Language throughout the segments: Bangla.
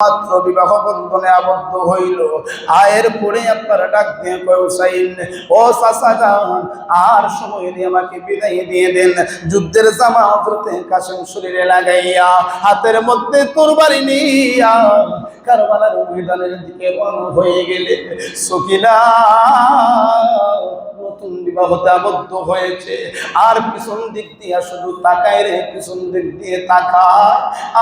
মাত্র বিবাহ বন্ধনে আবদ্ধ হইল। আয়ের পরে আপনারা ডাক দিয়ে কয়, হুসাইন, ও চাষা যান আর সময় নিয়ে আমাকে বিদায় দিয়ে দেন। যুদ্ধের জামা হজরতে কাশেম শরীরে লাগাইয়া, হাতের মধ্যে তোর বাড়ি নিয়া কারবালার ময়দানের দিকে রওনা হয়ে গেলে সকিলা নতুন বিবাহতে আবদ্ধ হয়েছে। আর পিছন দিক দিয়ে শুধু তাকায় রে, পিছন দিক দিয়ে তাকায়।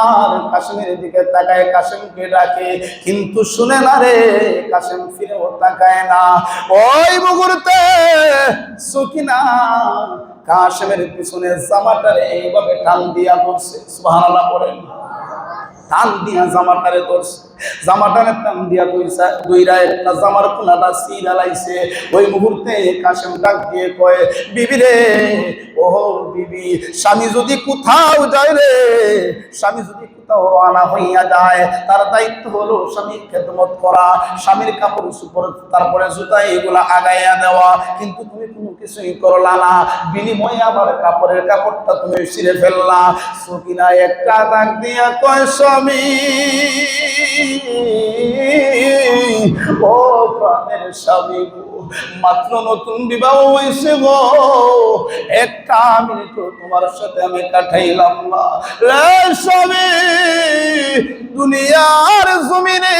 আর কাশ্মীর দিকে তাকায় কাশেমকে ডাকে, কিন্তু শুনে না রে, কাশেম ফিরেও তাকায় না। ওই মুহূর্তে সুকিনা কাশেমের পিছনে জামাটারে এইভাবে টান দিয়া পড়ছে। সুবহানাল্লাহ পড়েন টান দিয়া জামাটারে ধরছে। জামাটারে টান দিয়া দইরা দুইরা একটা জামার কোনাটা সিরা লাইছে। ওই মুহূর্তে কাশেম ডাক দিয়ে কয়, বিবি রে ও বিবি, স্বামী যদি কোথাও যায় রে, স্বামী যদি রানা হইয়া যায়। তার দায়িত্ব হলো স্বামীর খেদমত করা, স্বামীর কাপড় সুপর তারপরে জুতা এগুলা আগাইয়া দেওয়া। কিন্তু তুমি কোনো কিছুই করলা না। বিনিময়ে আবার কাপড়ের কাপড়টা তুমি ছিঁড়ে ফেললা। সকিনা একটা দাগ দিয়া কয়, স্বামী, ও প্রাণের স্বামী মাত্র নতুন বিবাহ হয়েছে গো। একটা মিনিট তোমার সাথে আমি কাটাইলাম না। দুনিয়ার জমিনে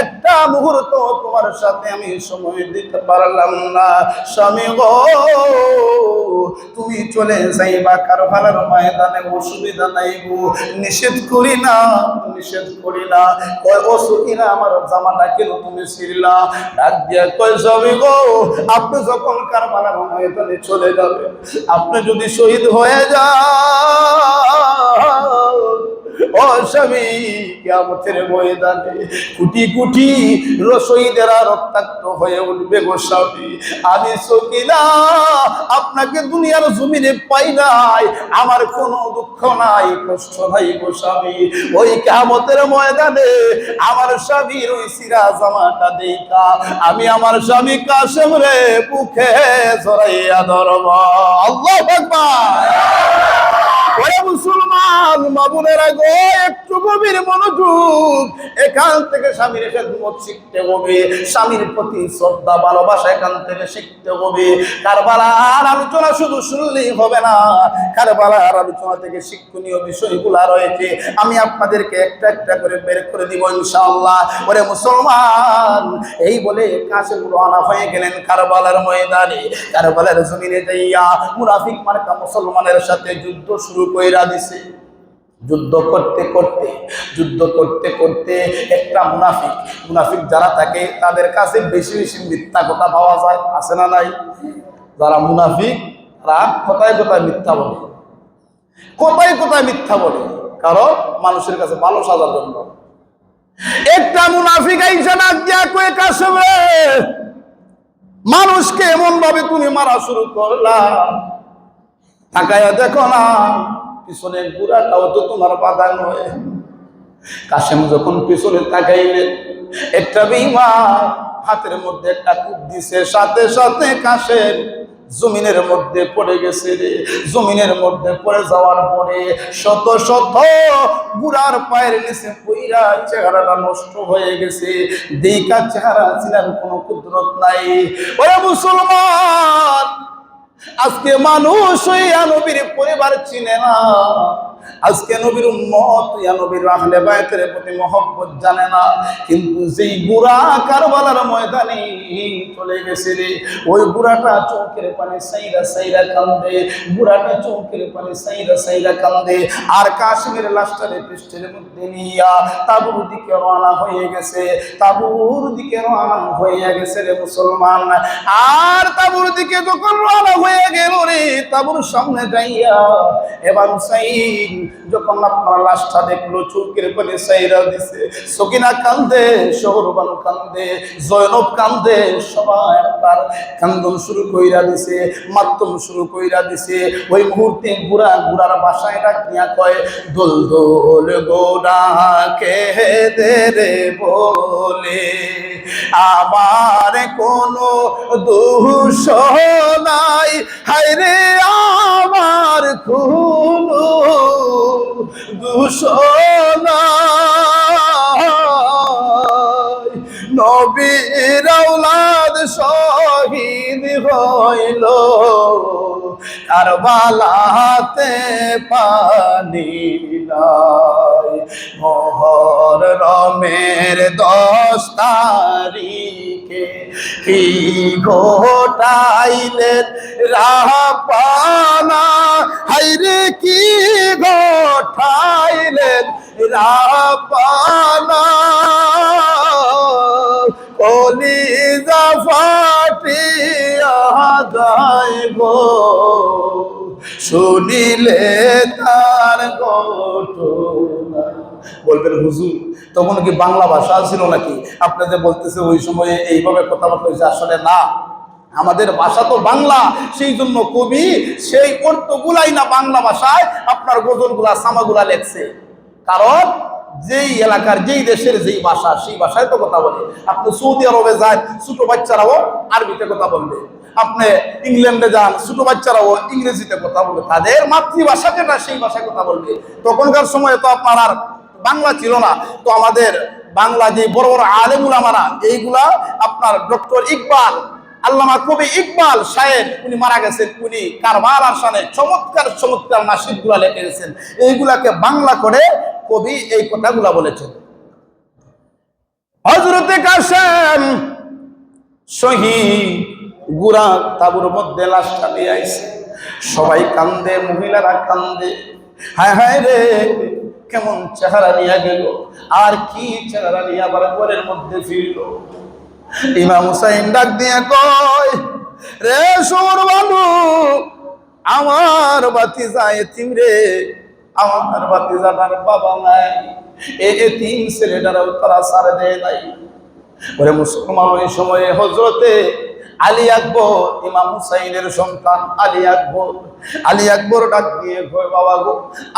একটা মুহূর্ত তোমার সাথে আমি সময় দিতে পারলাম না। স্বামী গো, তুমি চলে যাইবা কারবালার ময়দানে, অসুবিধা নাই গো। নিষেধ করি না, নিষেধ করি না। কয়, অসুখী না আমার জামাটা কেন তুমি ছিড়লা? ডাক দিয়া কয়, স্বামী গো আপনি যখন কারবালার ময়দানে চলে যাবে আপনি যদি শহীদ হয়ে যান ও স্বামী ময়দানে কুটি কুটি রসইদেরা রক্তাক্ত হয়ে উঠবে গো স্বামী। আমি সকিনা, আপনাকে দুনিয়ার জমিনে পাই নাই, আমার কোনো দুঃখ নাই, কষ্ট নাই গো স্বামী। ওই কামতের ময়দানে আমার স্বামীর ওই সিরা জামাটা দেখা। আমি আমার স্বামী কাশেম রে, বুকে জড়াইয়া ধরব। আল্লাহ ওরে মাবুনেরা গো, একটু গভীর মনোযোগ। এখান থেকে স্বামীর খেদমত শিখতে হবে। স্বামীর প্রতি শ্রদ্ধা, ভালোবাসা এখান থেকে শিখতে হবে। কারবালার আলোচনা শুধু শুনলেই হবে না। কারবালার আলোচনা থেকে শিক্ষণীয় বিষয়গুলা রয়েছে। আমি আপনাদেরকে একটা একটা করে বের করে দিব ইনশাআল্লাহ। ওরে মুসলমান, এই বলে কাছে রওনা হয়ে গেলেন কারবালার ময়দানে। কারবালার জমিনে যাইয়া মুনাফিক মার্কা মুসলমানের সাথে যুদ্ধ শুরু কইরা দিছে। যুদ্ধ করতে করতে, যুদ্ধ করতে করতে একটা মুনাফিক মুনাফিক যারা থাকে তাদের কাছে বেশি বেশি মিথ্যা কথা পাওয়া যায়, আছে না নাই? যারা মুনাফিক তারা কোথায় কোথায় মিথ্যা বলে? কোথায় কোথায় মিথ্যা বলে? কারণ মানুষের কাছে ভালো সাজার জন্য। একটা মুনাফিক মানুষকে এমন ভাবে তুমি মারা শুরু করলা। তাকায়া দেখো না পিছনে বুড়াটাও তো তোমার বাধা নয়। কাশেম যখন পিছনে তাকাইলেন, একটা বিমা হাতের মধ্যে একটা কূপ দিছে, সাথে সাথে কাশেম জমিনের মধ্যে পড়ে গেছে রে। জমিনের মধ্যে পড়ে যাওয়ার পরে শত শত বুড়ার পায়ের নিচে পইরা চেহারাটা নষ্ট হয়ে গেছে। দেইকা চেহারা ছিলেন কোনো কুদরত নাই। ওরে মুসলমান আজকে মানুষ ওই আনবীর পরিবার চিনে না। আজকে নবীর উম্মত, ইয়া নবীর আহলে বায়তের প্রতি মহব্বত জানে না। কিন্তু যেই বুড়া কারবালার ময়দানে চলে গেছে রে, ওই বুড়াটা চোখের পানি সাইরা সাইরা কান্দে, বুড়াটা চোখের পানি সাইরা সাইরা কান্দে, আর কাশ্মীর লাশটারে পৃষ্ঠের মধ্যে নিয়া তাবুর দিকে রওনা হয়ে গেছে। তাবুর দিকে রওনা হয়ে গেছে রে মুসলমান। আর তাবুর দিকে যখন রওনা হয়ে গেল রে, তাবুর সামনে যাইয়া এবার হুসাইন যখন আপনার লাশটা দেখল চৌকের পানি সাইরা দিছে। সকিনা কান্দে শহরবানু কান্দে, জয়নব কান্দে, সবাই আপনার কান্দন শুরু কইরা দিছে মাধ্যম শুরু কইরা দিছে। ওই মুহূর্তে গুড়া গুড়ার বাসায় ডাক নিয়া কয়, দোল দোল গোড়া কে দে বলে, আমার কোনো দোষ নাই। হায়রে আমার নবীর ঔলাদ শহীদ হইল। কারবালাতে পানি নাই। মোহর রমের দশ তারিখে কি ঘটাইলেন? রাহাপানা হাইরে কি ঘট রাপানা কলিজা ফাটিয়া যায় গো শুনিলে তার বলবেন, হুজুর, তখন কি বাংলা ভাষা ছিল নাকি? আপনাদের বলতেছে, ওই সময়ে এইভাবে কথাবার্তা হয়েছে, আসলে না। আমাদের ভাষা তো বাংলা, সেই জন্য কবি সেই অর্থগুলাই না বাংলা ভাষায় আপনার গজলগুলা, সামাগুলা লেখছে। কারণ যেই এলাকার, যেই দেশের যেই ভাষা, সেই ভাষায় তো কথা বলে। আপনি সৌদি আরবে যান, ছোট বাচ্চারাও আরবিতে কথা বলবে। আপনি ইংল্যান্ডে যান, ছোট বাচ্চারাও ইংরেজিতে কথা বলবে। তাদের মাতৃভাষা যেটা সেই ভাষায় কথা বলবে। তখনকার সময় তো আপনার আর বাংলা ছিল না। তো আমাদের বাংলা যে বড় বড় আলেমুলামারা, এইগুলা আপনার ডক্টর ইকবাল আল্লামা কবি ইকবাল সাহেব, উনি মারা গেছেন, উনি কারবার আসানে চমৎকার চমৎকার নাসিদগুলা লিখে গেছেন। এইগুলাকে বাংলা করে কবি এই কথাগুলা বলেছেন। হজরতে কাসেম সহি গুড়া তাবুর মধ্যে লাশটা নিয়ে আইছে। সবাই কান্দে, মহিলারা কান্দে। হায় হায় রে, কেমন চেহারা নিয়ে গেল। আর কি চেহারা নিয়ে আবার ঘরের মধ্যে ফিরলো। ইমাম হুসাইন ডাক দিয়ে কয়, রে সোর বাবু আমার বাতি যায় এতিম রে, আমার বাতি যাবার বাবা নাই, এ এতিম ছেলেটারাও তারা সারে দেয় নাই। ওরে মুসলমান ওই সময়ে হজরতে আলী আকবর, ইমাম হুসাইনের সন্তান আলী আকবর আলী আকবর ডাক দিয়ে কয়, বাবা গো,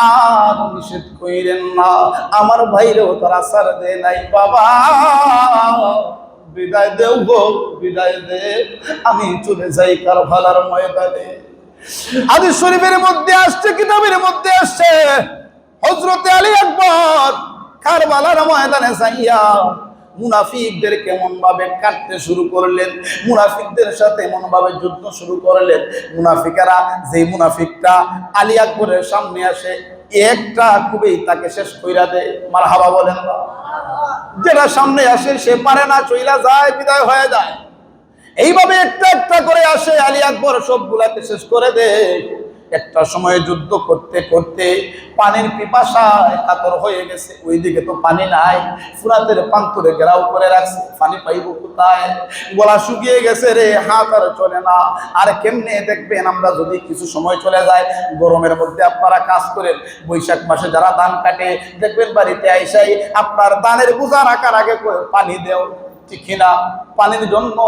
আর নিষেধ কইরেন না, আমার ভাইরেও তারা সার দেয় নাই, বাবা। বিদায় দেও গো, বিদায় দে। আমি চলে যাই কার কারভালার ময়দানে। আদি শরীফের মধ্যে আসছে, কিতাবের মধ্যে আসছে। হজরতে আলী আকবর কারবালার ময়দানে যাইয়া মুনাফিকদের কেমন ভাবে কাটতে শুরু করলেন, মুনাফিকদের সাথে এমন ভাবে যুদ্ধ শুরু করলেন। মুনাফিকেরা যে মুনাফিকটা আলী আকবরের সামনে আসে একটা খুবই তাকে শেষ কইরা দে মার হাবা বলেন যেটা সামনে আসে, সে পারে না, চইলা যায়, বিদায় হয়ে যায়। এইভাবে একটা একটা করে আসে, আলী আকবর সবগুলাকে শেষ করে দেয়। একটা সময় যুদ্ধ করতে করতে পানির পিপাসায় কাতর হয়ে গেছে। ওইদিকে তো পানি নাই। ফুরাতের পান্তরে ঘেরাও করে রাখছে। পানি পাইব কোথায়? গলা শুকিয়ে গেছে রে, হাত আর চলে না। আর কেমনে দেখবেন আমরা যদি কিছু সময় চলে যায় গরমের মধ্যে আপনারা কাজ করেন, বৈশাখ মাসে যারা ধান কাটে, দেখবেন বাড়িতে আইসাই আপনার ধানের বোঝা রাখার আগে পানি দেও কিনা? পানির জন্য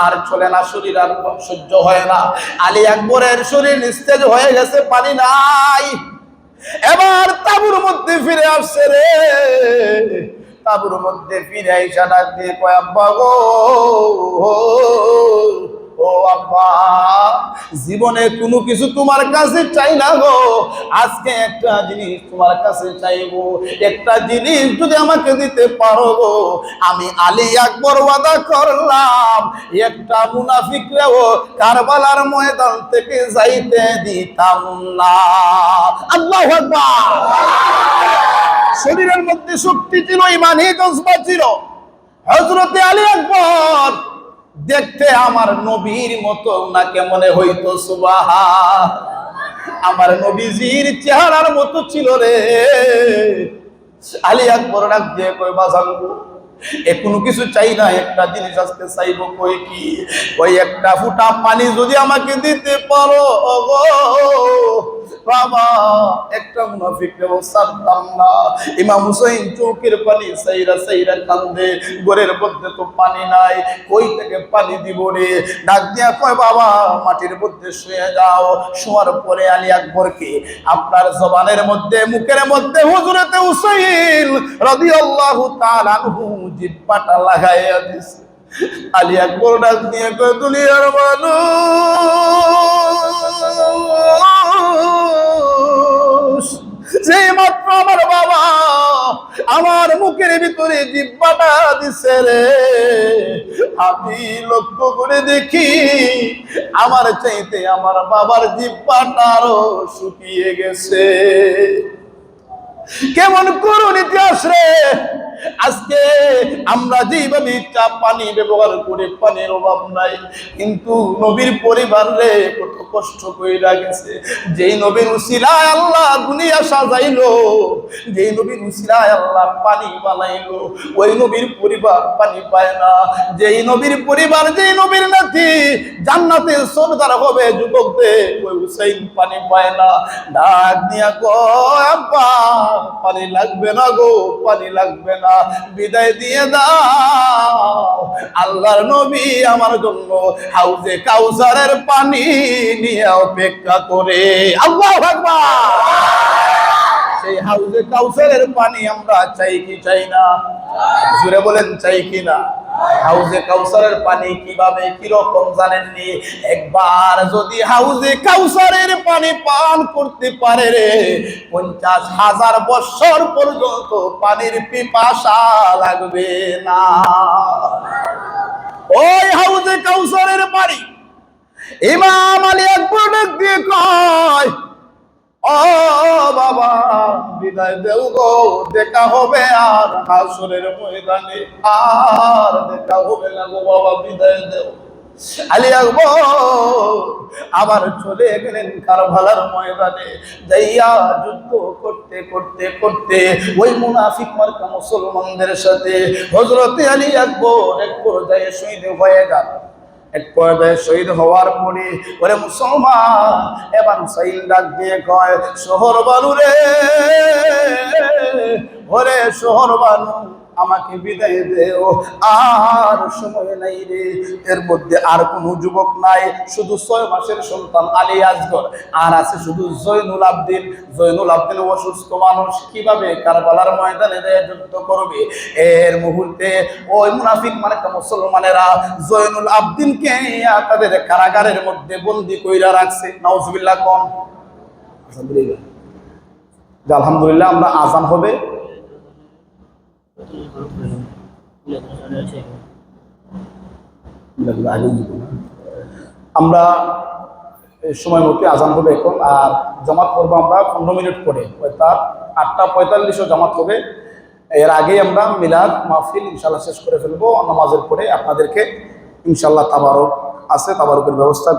আর চলে না, শরীর আর সহ্য হয় না। আলী আকবরের শরীর নিস্তেজ হয়ে গেছে, পানি নাই। এবার তাবুর মধ্যে ফিরে আসছে রে। তাবুর মধ্যে ফিরে না দিয়ে কয় গো ও জীবনে কোনো কিছু তোমার কাছে চাই না গো। আজকে একটা জিনিস তোমার কাছে চাইব। একটা জিনিস যদি আমাকে দিতে পারো গো, আমি আলী আকবর ওয়াদা করলাম, একটা মুনাফিকরেও কারবালার ময়দান থেকে যাইতে দিতাম না। আল্লাহ আকবার। শরীরের মধ্যে শক্তি ছিল ইমানি জজবা ছিল। হজরতে আলী আকবর দেখতে আমার নবীর মতো না কেমনে হইতো সুবাহা আমার নবীজির চেহারার মতো ছিল রে। আলী আকবর ডাক দিয়ে কই বাজান গো, এ কোনো কিছু চাই না একটা জিনিস আজকে চাইব কই কি? ওই একটা ফুটা পানি যদি আমাকে দিতে পারো বাবা, একটা মুনাফিকরেও ছাড়তাম না। ইমাম হুসাইন চৌকের পানি সাইরা সাইরা কান্দে, ঘরের মধ্যে তো পানি নাই, কই থেকে পানি দিব রে? ডাক দিয়া কয়, বাবা, মাটির মধ্যে শুয়ে যাও। শোয়ার পরে আলী আকবরকে আপনার জবানের মধ্যে, মুখের মধ্যে হুজুরেতে হুসাইন রাদিয়াল্লাহু তাআলা আনহু জিব্বাটা লাগাইয়া দিছে। আলী আকবর ডাক দিয়ে কয়, দুনিয়ার মানুষ যে মাত্র আমার বাবা আমার মুখের ভিতরে জিব্বাটা দিছে রে। আমি লক্ষ্য করে দেখি আমার চাইতে আমার বাবার জিব্বাটা আরও শুকিয়ে গেছে। কেমন করুন ইতিহাস রে? আজকে আমরা যেভাবে চা পানি ব্যবহার করে পানির অভাব নাই, কিন্তু নবীর পরিবার রে কত কষ্ট কইরা গেছে। যেই নবীর উসিলায় আল্লাহ দুনিয়া সাজাইলো, যেই নবীর উসিলায় আল্লাহ পানি বানাইলো, ওই নবীর পরিবার পানি পায় না। যেই নবীর পরিবার, যেই নবীর নাতি জান্নাতে সরদার হবে যুবকদের, ওই হুসাইন পানি পায় না। ডাক দিয়া কয়, আব্বা, পানি লাগবে না গো, পানি লাগবে না। বিদায় দিয়ে দাও। আল্লাহর নবী আমার জন্য হাউজে কাউসারের পানি নিয়ে অপেক্ষা করে। আল্লাহ আকবার। সেই হাউজে কাউসারের পানি আমরা চাই কি চাই না? জুড়ে বলেন চাই কি না? হাউজে কাউসারের পানি কীভাবে, কীরকম জানেননি একবার যদি হাউজে কাউসারের পানি পান করতে পারে রে, পঞ্চাশ হাজার বছর পর্যন্ত পানির পিপাসা লাগবে না। ওই হাউজে কাউসারের পানি ইমাম আলী আকবর ডাক দিয়ে কয় ও বাবা, বিদায় দেও গো, দেখা হবে আর হাসরের ময়দানে। আর দেখা হবে না গো বাবা, বিদায় দেও। আলী আকবর আবার চলে গেলেন কারবালার ময়দানে। যাইয়া যুদ্ধ করতে করতে করতে ওই মুনাফিক মার্কা মুসলমানদের সাথে হজরতে আলী আকবর এক পর্যায়ে শহীদ হয়ে গেল। এক পর্যায়ে শহীদ হওয়ার পরে ওরে মুসলমান, এবার সাইল ডাক দিয়ে কয়, শহর বানু রে, ওরে শহর বালু। আমাকে বিদায় দেও। আর সময় নাই রে। এর মধ্যে আর কোনো যুবক নাই। শুধু ছয় মাসের সন্তান আলী আজগর। আর আছে শুধু জৈনুল আবদিন। জৈনুল আবদিন অসুস্থ মানুষ। কীভাবে কারবালার ময়দানে যুদ্ধ করবে? এর মুহূর্তে ওই মুনাফিক মানে মুসলমানেরা জৈনুল আবদিনকে তাদের কারাগারের মধ্যে বন্দি কইরা রাখছে। নাউজুবিল্লাহ কম আলহামদুলিল্লাহ আমরা আজান হবে। আমরা সময় মতো আজান হবে এখন, আর জমাত করব আমরা পনেরো মিনিট পরে। অর্থাৎ আটটা পঁয়তাল্লিশও জামাত হবে। এর আগে আমরা মিলাদ, মাহফিল ইনশাল্লাহ শেষ করে ফেলব। নামাজের পরে আপনাদেরকে ইনশাল্লাহ তাবারক আছে, তাবারকের ব্যবস্থা